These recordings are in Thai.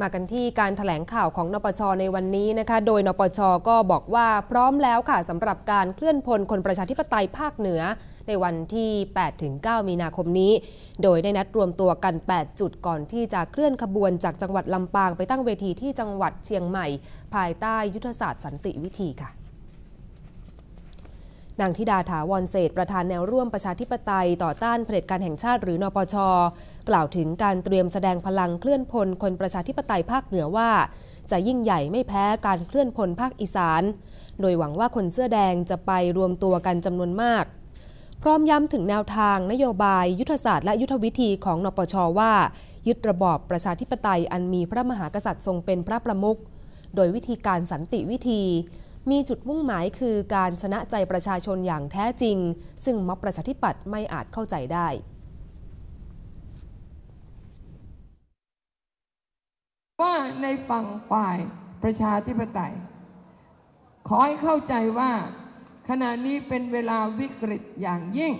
มากันที่การถแถลงข่าวของนปชในวันนี้นะคะ โดยนปชก็บอกว่าพร้อมแล้วค่ะสำหรับการเคลื่อนพลคนประชาธิปไตยภาคเหนือ ในวันที่ 8-9 มีนาคมนี้ โดยได้นัดรวมตัวกัน 8 จุดก่อนที่จะเคลื่อนขบวนจากจังหวัดลำปางไปตั้งเวทีที่จังหวัดเชียงใหม่ ภายใต้ยุทธศาสตร์สันติวิธีค่ะนางธิดาถาวรเศษประธานแนวร่วมประชาธิปไตยต่อต้านเผด็จการแห่งชาติหรือนปช กล่าวถึงการเตรียมแสดงพลังเคลื่อนพลคนประชาธิปไตยภาคเหนือว่า จะยิ่งใหญ่ไม่แพ้การเคลื่อนพลภาคอีสาน โดยหวังว่าคนเสื้อแดงจะไปรวมตัวกันจำนวนมาก พร้อมย้ำถึงแนวทางนโยบาย ยุทธศาสตร์และยุทธวิธีของนปชว่า ยึดระบอบประชาธิปไตยอันมีพระมหากษัตริย์ทรงเป็นพระประมุขโดยวิธีการสันติวิธีมีจุดมุ่งหมายคือการชนะใจประชาชนอย่างแท้จริง ซึ่งม็อบประชาธิปัตย์ไม่อาจเข้าใจได้ ว่าในฝั่งฝ่ายประชาธิปไตย ขอให้เข้าใจว่าขณะนี้เป็นเวลาวิกฤตอย่างยิ่ง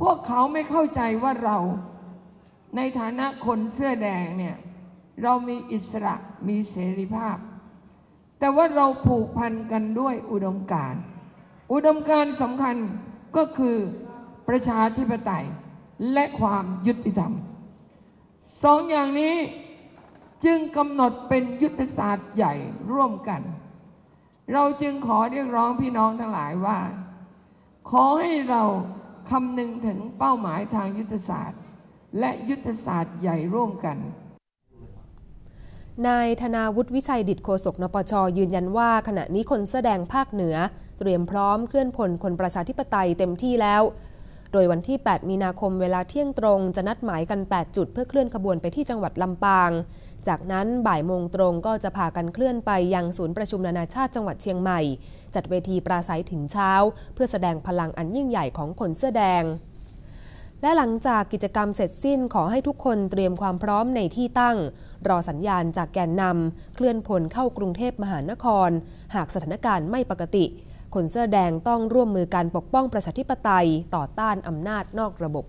พวกเขาไม่เข้าใจว่าเราในฐานะคนเสื้อแดงเนี่ย เรามีอิสระมีเสรีภาพ แต่ว่าเราผูกพันกันด้วยอุดมการณ์อุดมการณ์สำคัญก็คือประชาธิปไตยและความยุติธรรมสองอย่างนี้ จึงกำหนดเป็นยุทธศาสตร์ใหญ่ร่วมกัน เราจึงขอเรียกร้องพี่น้องทั้งหลายว่า ขอให้เราคำนึงถึงเป้าหมายทางยุทธศาสตร์ และยุทธศาสตร์ใหญ่ร่วมกันนายธนาวุฒิวิชัยดิตโฆษกนปช ยืนยันว่าขณะนี้คนแสดงภาคเหนือ เตรียมพร้อมเคลื่อนพลคนประชาธิปไตยเต็มที่แล้ว โดยวันที่ 8 มีนาคมเวลาเที่ยงตรง จะนัดหมายกัน 8 จุดเพื่อเคลื่อนขบวนไปที่จังหวัดลำปาง จากนั้นบ่ายโมงตรงก็จะพากันเคลื่อนไปยังศูนย์ประชุมนานาชาติจังหวัดเชียงใหม่ จัดเวทีปราศัยถึงเช้า เพื่อแสดงพลังอันยิ่งใหญ่ของคนเสื้อแดงและหลังจากกิจกรรมเสร็จสิ้นขอให้ทุกคนเตรียมความพร้อมในที่ตั้ง รอสัญญาณจากแกนนำเคลื่อนพลเข้ากรุงเทพมหานคร หากสถานการณ์ไม่ปกติ คนเสื้อแดงต้องร่วมมือการปกป้องประชาธิปไตยต่อต้านอำนาจนอกระบบ